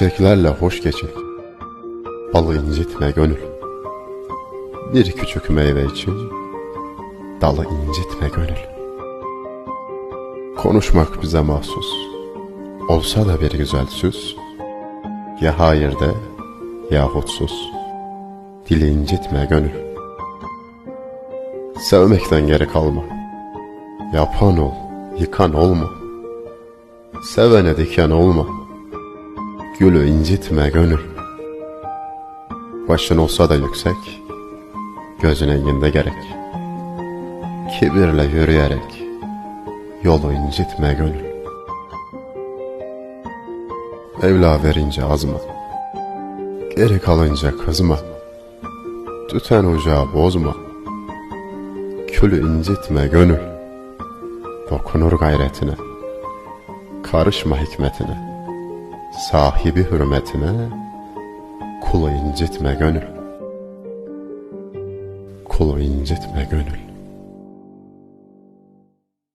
Çiçeklerle hoş geçin. Balı incitme gönül. Bir küçük meyve için dalı incitme gönül. Konuşmak bize mahsus. Olsa da bir güzel söz. Ya hayır de yahut sus. Dili incitme gönül. Sevmekten geri kalma. Yapan ol, yıkan olma. Sevene diken olma. Gülü incitme gönül. Başın olsa da yüksek, gözün enginde gerek. Kibirle yürüyerek, yolu incitme gönül. Evla verince azma, geri kalınca kızma. Tüten ocağı bozma, külü incitme gönül. Dokunur gayretine, karışma hikmetine sahibi hürmetine kulu incitme gönül. Kulu incitme gönül.